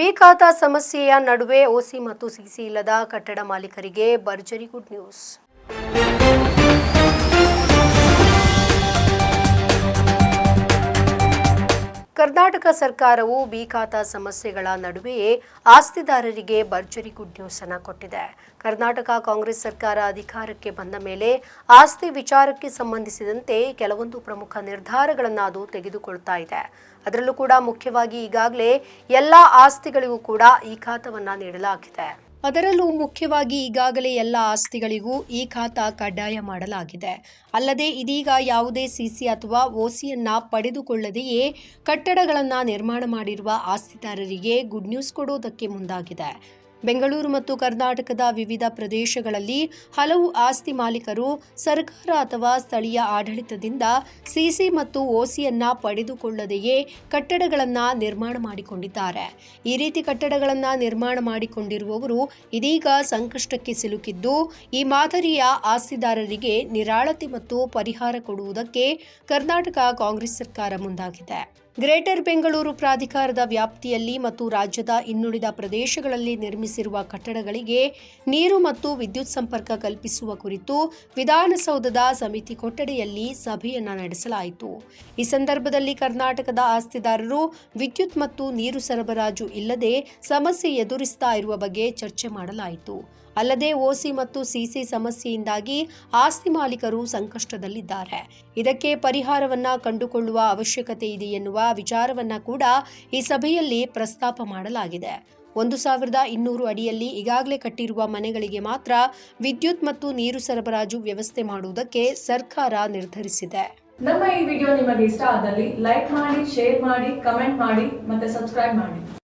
B ಖಾತಾ ಸಮಸ್ಯೆಯ ನಡುವೆ ಓಸಿ ಮತ್ತು ಸಿಸಿ ಇಲ್ಲದ ಕಟ್ಟಡ ಮಾಲೀಕರಿಗೆ ಭರ್ಜರಿ ಗುಡ್ ನ್ಯೂಸ್. ಕರ್ನಾಟಕ ಸರ್ಕಾರವು ಬಿ ಖಾತಾ ಸಮಸ್ಯೆಗಳ ನಡುವೆಯೇ ಆಸ್ತಿದಾರರಿಗೆ ಭರ್ಜರಿ ಗುಡ್ ನ್ಯೂಸ್ ಅನ್ನ ಕೊಟ್ಟಿದೆ. ಕರ್ನಾಟಕ ಕಾಂಗ್ರೆಸ್ ಸರ್ಕಾರ ಅಧಿಕಾರಕ್ಕೆ ಬಂದ ಮೇಲೆ ಆಸ್ತಿ ವಿಚಾರಕ್ಕೆ ಸಂಬಂಧಿಸಿದಂತೆ ಕೆಲವೊಂದು ಪ್ರಮುಖ ನಿರ್ಧಾರಗಳನ್ನು ಅದು ತೆಗೆದುಕೊಳ್ತಾ ಇದೆ. ಅದರಲ್ಲೂ ಕೂಡ ಮುಖ್ಯವಾಗಿ ಈಗಾಗಲೇ ಎಲ್ಲ ಆಸ್ತಿಗಳಿಗೂ ಕೂಡ ಈ ಖಾತವನ್ನ ನೀಡಲಾಗಿದೆ. ಅದರಲ್ಲೂ ಮುಖ್ಯವಾಗಿ ಈಗಾಗಲೇ ಎಲ್ಲ ಆಸ್ತಿಗಳಿಗೂ ಈ ಖಾತಾ ಕಡ್ಡಾಯ ಮಾಡಲಾಗಿದೆ. ಅಲ್ಲದೆ ಇದೀಗ ಯಾವುದೇ ಸಿಸಿ ಅಥವಾ ಓಸಿಯನ್ನ ಪಡೆದುಕೊಳ್ಳದೆಯೇ ಕಟ್ಟಡಗಳನ್ನು ನಿರ್ಮಾಣ ಮಾಡಿರುವ ಆಸ್ತಿದಾರರಿಗೆ ಗುಡ್ ನ್ಯೂಸ್ ಕೊಡುವುದಕ್ಕೆ ಮುಂದಾಗಿದೆ. ಬೆಂಗಳೂರು ಮತ್ತು ಕರ್ನಾಟಕದ ವಿವಿಧ ಪ್ರದೇಶಗಳಲ್ಲಿ ಹಲವು ಆಸ್ತಿ ಮಾಲೀಕರು ಸರ್ಕಾರ ಅಥವಾ ಸ್ಥಳೀಯ ಆಡಳಿತದಿಂದ ಸಿಸಿ ಮತ್ತು ಓಸಿಯನ್ನ ಪಡೆದುಕೊಳ್ಳದೆಯೇ ಕಟ್ಟಡಗಳನ್ನು ನಿರ್ಮಾಣ ಮಾಡಿಕೊಂಡಿದ್ದಾರೆ. ಈ ರೀತಿ ಕಟ್ಟಡಗಳನ್ನು ನಿರ್ಮಾಣ ಮಾಡಿಕೊಂಡಿರುವವರು ಇದೀಗ ಸಂಕಷ್ಟಕ್ಕೆ ಸಿಲುಕಿದ್ದು, ಈ ಮಾದರಿಯ ಆಸ್ತಿದಾರರಿಗೆ ನಿರಾಳತೆ ಮತ್ತು ಪರಿಹಾರ ಕೊಡುವುದಕ್ಕೆ ಕರ್ನಾಟಕ ಕಾಂಗ್ರೆಸ್ ಸರ್ಕಾರ ಮುಂದಾಗಿದೆ. ಗ್ರೇಟರ್ ಬೆಂಗಳೂರು ಪ್ರಾಧಿಕಾರದ ವ್ಯಾಪ್ತಿಯಲ್ಲಿ ಮತ್ತು ರಾಜ್ಯದ ಇನ್ನುಳಿದ ಪ್ರದೇಶಗಳಲ್ಲಿ ನಿರ್ಮಿಸಿರುವ ಕಟ್ಟಡಗಳಿಗೆ ನೀರು ಮತ್ತು ವಿದ್ಯುತ್ ಸಂಪರ್ಕ ಕಲ್ಪಿಸುವ ಕುರಿತು ವಿಧಾನಸೌಧದ ಸಮಿತಿ ಕೊಠಡಿಯಲ್ಲಿ ಸಭೆಯನ್ನು ನಡೆಸಲಾಯಿತು. ಈ ಸಂದರ್ಭದಲ್ಲಿ ಕರ್ನಾಟಕದ ಆಸ್ತಿದಾರರು ವಿದ್ಯುತ್ ಮತ್ತು ನೀರು ಸರಬರಾಜು ಇಲ್ಲದೆ ಸಮಸ್ಯೆ ಎದುರಿಸ್ತಾ ಇರುವ ಬಗ್ಗೆ ಚರ್ಚೆ ಮಾಡಲಾಯಿತು. ಅಲ್ಲದೆ ಓಸಿ ಮತ್ತು ಸಿಸಿ ಸಮಸ್ಯೆಯಿಂದಾಗಿ ಆಸ್ತಿ ಮಾಲೀಕರು ಸಂಕಷ್ಟದಲ್ಲಿದ್ದಾರೆ. ಇದಕ್ಕೆ ಪರಿಹಾರವನ್ನ ಕಂಡುಕೊಳ್ಳುವ ಅವಶ್ಯಕತೆ ಇದೆ ಎನ್ನುವ ವಿಚಾರವನ್ನ ಕೂಡ ಈ ಸಭೆಯಲ್ಲಿ ಪ್ರಸ್ತಾಪ ಮಾಡಲಾಗಿದೆ. ಒಂದು ಸಾವಿರದ ಇನ್ನೂರು ಅಡಿಯಲ್ಲಿ ಈಗಾಗಲೇ ಕಟ್ಟಿರುವ ಮನೆಗಳಿಗೆ ಮಾತ್ರ ವಿದ್ಯುತ್ ಮತ್ತು ನೀರು ಸರಬರಾಜು ವ್ಯವಸ್ಥೆ ಮಾಡುವುದಕ್ಕೆ ಸರ್ಕಾರ ನಿರ್ಧರಿಸಿದೆ. ನಮ್ಮ ಈ ವಿಡಿಯೋ ನಿಮಗೆ ಇಷ್ಟ ಆದಲ್ಲಿ ಲೈಕ್ ಮಾಡಿ, ಶೇರ್ ಮಾಡಿ, ಕಮೆಂಟ್ ಮಾಡಿ ಮತ್ತೆ ಸಬ್ಸ್ಕ್ರೈಬ್ ಮಾಡಿ.